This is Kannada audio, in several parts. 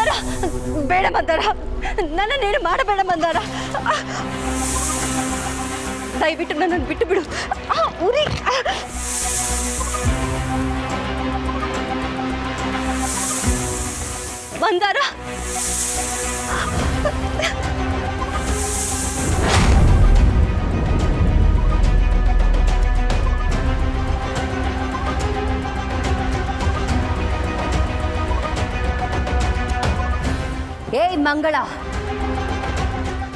ಮಂದಾರ ಬೇಡ ಮಂದಾರ ನನ್ನನ್ನೇನು ಮಾಡಬೇಡ ಮಂದಾರ! ದಯವಿಟ್ಟು ನನ್ನನ್ನು ಬಿಟ್ಟು ಬಿಡು ಉರಿ! ಮಂದಾರ ಏಯ್ ಮಂಗಳ.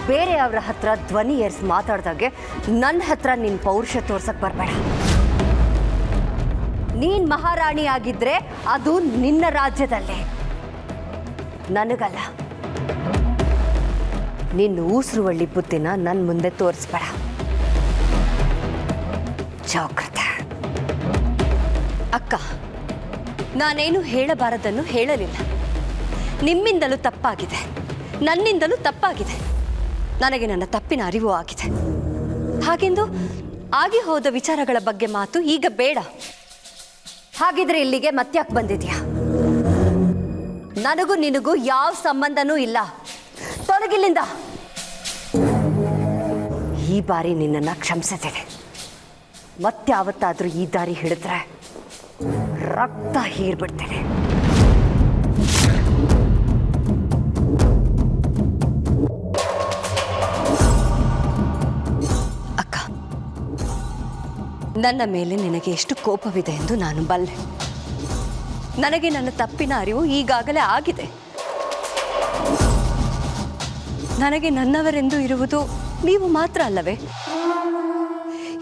ಬೇರೆಯವರ ಹತ್ರ ಧ್ವನಿ ಏರ್ಸಿ ಮಾತಾಡ್ದಾಗೆ ನನ್ನ ಹತ್ರ ನಿನ್ನ ಪೌರುಷ ತೋರ್ಸಕ್ ಬರಬೇಡ. ನೀನ್ ಮಹಾರಾಣಿ ಆಗಿದ್ರೆ ಅದು ನಿನ್ನ ರಾಜ್ಯದಲ್ಲೇ. ನನಗಲ್ಲ. ನಿನ್ನ ಉಸಿರುವಳ್ಳಿ ಬುದ್ಧಿನ ನನ್ನ ಮುಂದೆ ತೋರಿಸ್ಬೇಡ. ಜಾಗ್ರತೆ. ಅಕ್ಕ, ನಾನೇನು ಹೇಳಬಾರದನ್ನು ಹೇಳಲಿಲ್ಲ. ನಿಮ್ಮಿಂದಲೂ ತಪ್ಪಾಗಿದೆ. ನನ್ನಿಂದಲೂ ತಪ್ಪಾಗಿದೆ. ನನಗೆ ನನ್ನ ತಪ್ಪಿನ ಅರಿವು ಆಗಿದೆ. ಹಾಗೆಂದು ಆಗಿ ಹೋದ ವಿಚಾರಗಳ ಬಗ್ಗೆ ಮಾತು ಈಗ ಬೇಡ. ಹಾಗಿದ್ರೆ ಇಲ್ಲಿಗೆ ಮತ್ತ್ಯಾಕೆ ಬಂದಿದ್ಯಾ? ನನಗೂ ನಿನಗೂ ಯಾವ ಸಂಬಂಧನೂ ಇಲ್ಲ. ತೊಲಗಿಲ್ಲಿಂದ ಈ ಬಾರಿ ನಿನ್ನನ್ನು ಕ್ಷಮಿಸುತ್ತೇನೆ ಅವತ್ತಾದರೂ ಈ ದಾರಿ ಹಿಡಿದ್ರೆ ರಕ್ತ ಹೀರ್ಬಿಡ್ತೇನೆ ನನ್ನ ಮೇಲೆ ನಿನಗೆ ಎಷ್ಟು ಕೋಪವಿದೆ ಎಂದು ನಾನು ಬಲ್ಲೆ. ನನಗೆ ನನ್ನ ತಪ್ಪಿನ ಅರಿವು ಈಗಾಗಲೇ ಆಗಿದೆ. ನನಗೆ ನನ್ನವರೆಂದು ಇರುವುದು ನೀವು ಮಾತ್ರ ಅಲ್ಲವೇ?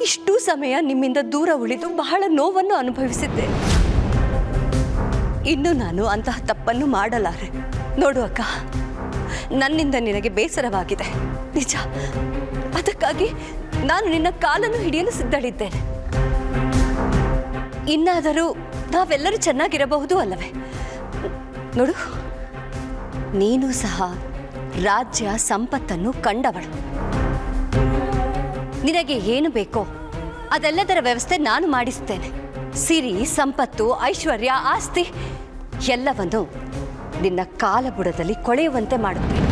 ಇಷ್ಟು ಸಮಯ ನಿಮ್ಮಿಂದ ದೂರ ಉಳಿದು ಬಹಳ ನೋವನ್ನು ಅನುಭವಿಸಿದ್ದೆ. ಇನ್ನು ನಾನು ಅಂತಹ ತಪ್ಪನ್ನು ಮಾಡಲಾರೆ. ನೋಡು ಅಕ್ಕ, ನನ್ನಿಂದ ನಿನಗೆ ಬೇಸರವಾಗಿದೆ. ನಿಜ, ಅದಕ್ಕಾಗಿ ನಾನು ನಿನ್ನ ಕಾಲನ್ನು ಹಿಡಿಯಲು ಸಿದ್ಧಳಿದ್ದೇನೆ. ಇನ್ನಾದರೂ ನಾವೆಲ್ಲರೂ ಚೆನ್ನಾಗಿರಬಹುದು ಅಲ್ಲವೇ? ನೋಡು, ನೀನು ಸಹ ರಾಜ್ಯ ಸಂಪತ್ತನ್ನು ಕಂಡವಳು. ನಿನಗೆ ಏನು ಬೇಕೋ ಅದೆಲ್ಲದರ ವ್ಯವಸ್ಥೆ ನಾನು ಮಾಡಿಸ್ತೇನೆ. ಸಿರಿ, ಸಂಪತ್ತು, ಐಶ್ವರ್ಯ, ಆಸ್ತಿ ಎಲ್ಲವನ್ನು ನಿನ್ನ ಕಾಲಬುಡದಲ್ಲಿ ಕೊಳೆಯುವಂತೆ ಮಾಡುತ್ತೇನೆ